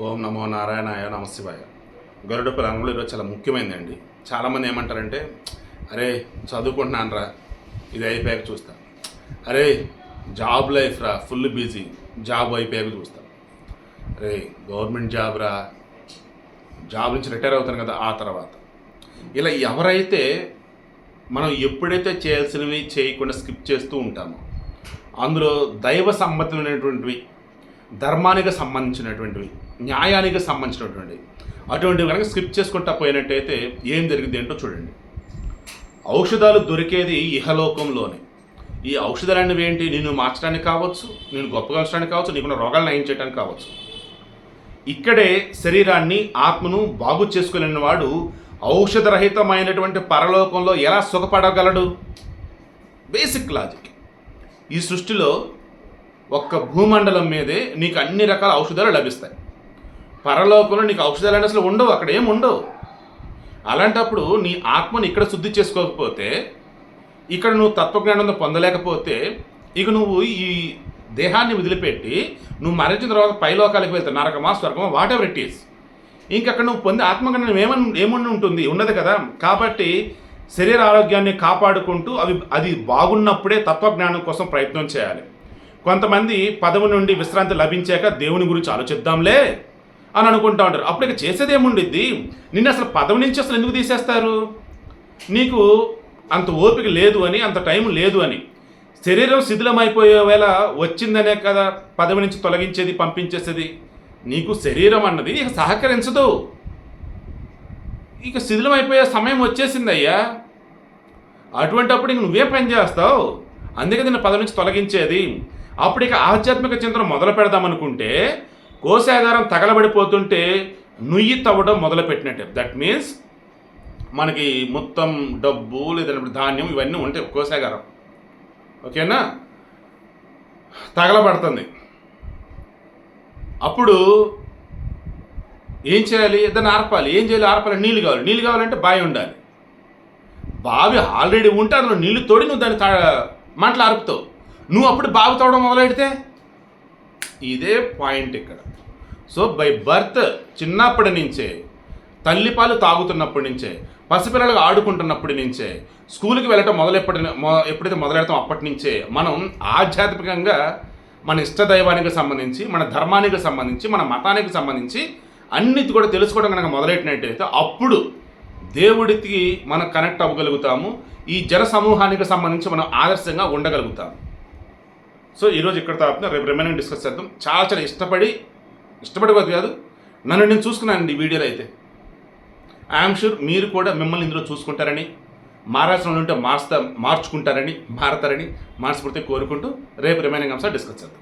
ఓం నమో నారాయణాయ నమశివాయ. గరుడ పురాణంలో ఈరోజు చాలా ముఖ్యమైనదండి చాలామంది ఏమంటారంటే అరే చదువుకుంటున్నాను రా ఇది అయిపోయాక చూస్తా. అరే జాబ్ లైఫ్ రా ఫుల్ బిజీ జాబ్ అయిపోయాక చూస్తా. అరే గవర్నమెంట్ జాబ్ రా జాబ్ నుంచి రిటైర్ అవుతాను కదా ఆ తర్వాత. ఇలా ఎవరైతే మనం ఎప్పుడైతే చేయాల్సినవి చేయకుండా స్కిప్ చేస్తూ ఉంటామో అందులో దైవ సంబంధమైనటువంటివి ధర్మానికి సంబంధించినటువంటివి న్యాయానికి సంబంధించినటువంటివి. అటువంటివి కనుక స్కిప్ చేసుకుంటా పోయినట్టయితే ఏం జరిగింది ఏంటో చూడండి. ఔషధాలు దొరికేది ఇహలోకంలోనే. ఈ ఔషధాలు అనేవి ఏంటి? నిన్ను మార్చడానికి కావచ్చు నేను గొప్పగా ఉంచడానికి కావచ్చు నీకున్న రోగాలు నయం చేయడానికి కావచ్చు. ఇక్కడే శరీరాన్ని ఆత్మను బాగు చేసుకోలేని వాడు ఔషధరహితమైనటువంటి పరలోకంలో ఎలా సుఖపడగలడు? బేసిక్ లాజిక్ ఈ సృష్టిలో ఒక్క భూమండలం మీదే నీకు అన్ని రకాల ఔషధాలు లభిస్తాయి. పరలోకంలో నీకు ఔషధాలు అంటే అసలు ఉండవు అక్కడ ఏం ఉండవు. అలాంటప్పుడు నీ ఆత్మని ఇక్కడ శుద్ధి చేసుకోకపోతే ఇక్కడ నువ్వు తత్వజ్ఞానంలో పొందలేకపోతే ఇక నువ్వు ఈ దేహాన్ని వదిలిపెట్టి నువ్వు మరణించిన తర్వాత పైలోకాలకు వెళ్తావు. నరకమా స్వర్గమా వాట్ ఎవర్ ఇట్ ఈస్ ఇంకక్కడ నువ్వు పొందే ఆత్మజ్ఞానం ఏమని ఏమని ఉంటుంది? ఉన్నది కదా. కాబట్టి శరీర ఆరోగ్యాన్ని కాపాడుకుంటూ అవి అది బాగున్నప్పుడే తత్వజ్ఞానం కోసం ప్రయత్నం చేయాలి. కొంతమంది పదవి నుండి విశ్రాంతి లభించాక దేవుని గురించి ఆలోచిద్దాంలే అని అనుకుంటా ఉంటారు. అప్పుడు ఇక చేసేది ఏముండిద్ది నిన్ను అసలు పదవి నుంచి అసలు ఎందుకు తీసేస్తారు? నీకు అంత ఓపిక లేదు అని అంత టైం లేదు అని. శరీరం శిథిలమైపోయే వేళ వచ్చిందనే కదా పదవి నుంచి తొలగించేది పంపించేసేది. నీకు శరీరం అన్నది ఇక సహకరించదు. ఇక శిథిలమైపోయే సమయం వచ్చేసింది అయ్యా అటువంటప్పుడు ఇంక నువ్వే పని చేస్తావు? అందుకే నేను పదవి నుంచి తొలగించేది. అప్పుడు ఇక ఆధ్యాత్మిక చింతన మొదలు పెడదామనుకుంటే కోశాగారం తగలబడిపోతుంటే నుయ్యి తవ్వడం మొదలు పెట్టినట్టే దట్ మీన్స్ మనకి మొత్తం డబ్బు లేదంటే ధాన్యం ఇవన్నీ ఉంటాయి కోశాగారం. ఓకేనా? తగలబడుతుంది. అప్పుడు ఏం చేయాలి? దాన్ని ఆర్పాలి. ఏం చేయాలి? ఆర్పాలి. నీళ్ళు కావాలి. నీళ్ళు కావాలంటే బావి ఉండాలి. బావి ఆల్రెడీ ఉంటే అందులో నీళ్ళు తోడి నువ్వు దాన్ని మంటలు ఆర్పుతావు. నువ్వు అప్పుడు బాబు తవ్వడం మొదలెడితే? ఇదే పాయింట్ ఇక్కడ. సో బై బర్త్ చిన్నప్పటి నుంచే తల్లిపాలు తాగుతున్నప్పటి నుంచే పసిపిల్లలు ఆడుకుంటున్నప్పటి నుంచే స్కూల్కి వెళ్ళటం మొదలెప్పటి మొ- ఎప్పుడైతే మొదలెడతాం అప్పటి నుంచే మనం ఆధ్యాత్మికంగా మన ఇష్టదైవానికి సంబంధించి మన ధర్మానికి సంబంధించి మన మతానికి సంబంధించి అన్నిటి కూడా తెలుసుకోవడం కనుక మొదలెట్టినట్టయితే అప్పుడు దేవుడికి మనం కనెక్ట్ అవ్వగలుగుతాము. ఈ జన సమూహానికి సంబంధించి మనం ఆదర్శంగా ఉండగలుగుతాము. సో ఈరోజు ఇక్కడ తర్వాత రేపు రిమైనింగ్ డిస్కస్ చేద్దాం. చాలా చాలా ఇష్టపడి ఇష్టపడేది కాదు నన్ను నేను చూసుకున్నానండి ఈ వీడియోలో అయితే. ఐఎమ్ షూర్ మీరు కూడా మిమ్మల్ని ఇందులో చూసుకుంటారని మారాల్సిన ఉంటే మార్చుతా మార్చుకుంటారని మారతారని మనస్ఫూర్తిగా కోరుకుంటూ రేపు రిమైనింగ్ అంశాలు డిస్కస్ చేద్దాం.